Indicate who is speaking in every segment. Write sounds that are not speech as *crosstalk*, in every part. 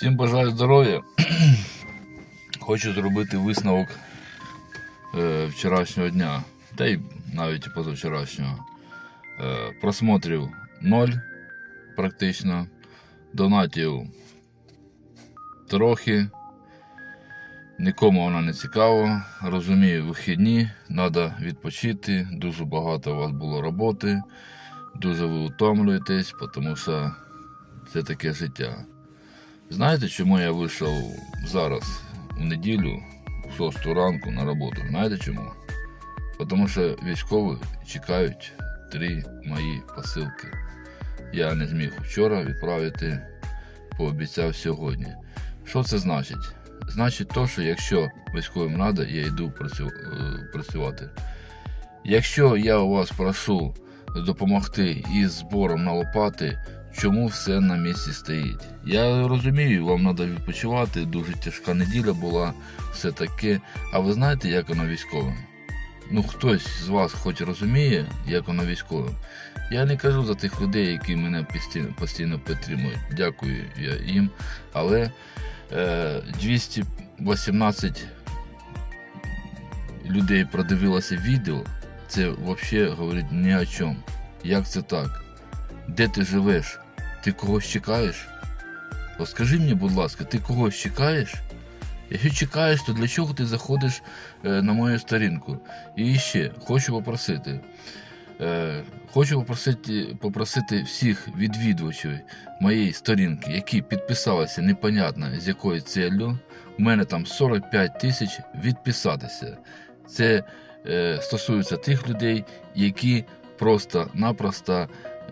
Speaker 1: Всім бажаю здоров'я. *clears throat* Хочу зробити висновок е, вчорашнього дня, та й навіть позавчорашнього. Е, просмотрів 0 практично, донатів трохи. Нікому вона не цікава. Розумію, вихідні, треба відпочити. Дуже багато у вас було роботи, дуже ви утомлюєтесь, тому що це таке життя. Знаєте, чому я вийшов зараз у неділю, в 6 ранку на роботу? Знаєте чому? Тому що військові чекають три мої посилки. Я не зміг вчора відправити, пообіцяв сьогодні. Що це значить? Значить то, що якщо військовим треба, я йду е, працювати. Якщо я у вас прошу допомогти із збором на лопати, чому все на місці стоїть? Я розумію, вам треба відпочивати, дуже тяжка неділя була, все таке. А ви знаєте, як воно військовим? Ну, хтось з вас хоч розуміє, як воно військовим. Я не кажу за тих людей, які мене постійно, підтримують. Дякую я їм. Але е, 218 людей продивилося відео, це взагалі говорить ні о чому. Як це так? Де ти живеш? Ти когось чекаєш? От скажи мені, будь ласка, ти когось чекаєш? Якщо чекаєш, то для чого ти заходиш е, на мою сторінку? І ще хочу попросити. Е, хочу попросити, попросити всіх відвідувачів моєї сторінки, які підписалися непонятно з якою ціллю. У мене там 45 тисяч відписатися. Це е, стосується тих людей, які просто-напросто,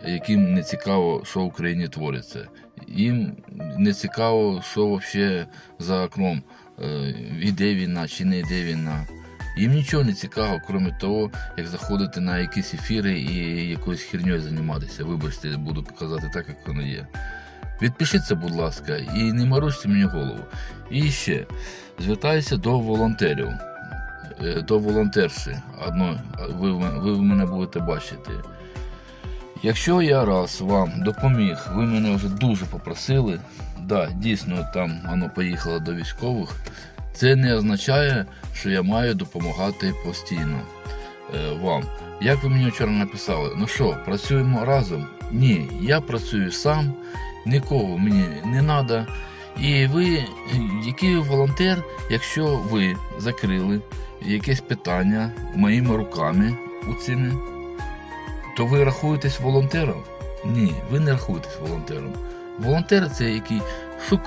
Speaker 1: яким не цікаво, що в Україні твориться. Їм не цікаво, що взагалі за окном е, йде війна чи не йде війна. Їм нічого не цікаво, крім того, як заходити на якісь ефіри і якоюсь херньою займатися. Вибачте, буду казати так, як воно є. Відпишіться, будь ласка, і не морочте мені голову. І ще звертаюся до волонтерів, е, до волонтерші. Одно, ви, ви мене будете бачити. Якщо я раз вам допоміг, ви мене вже дуже попросили, да, дійсно там воно поїхало до військових, це не означає, що я маю допомагати постійно е, вам. Як ви мені вчора написали, ну що, працюємо разом? Ні, я працюю сам, нікого мені не треба. І ви, який волонтер, якщо ви закрили якесь питання моїми руками у цими, то ви рахуєтесь волонтером? Ні, ви не рахуєтесь волонтером. Волонтер це який шукає.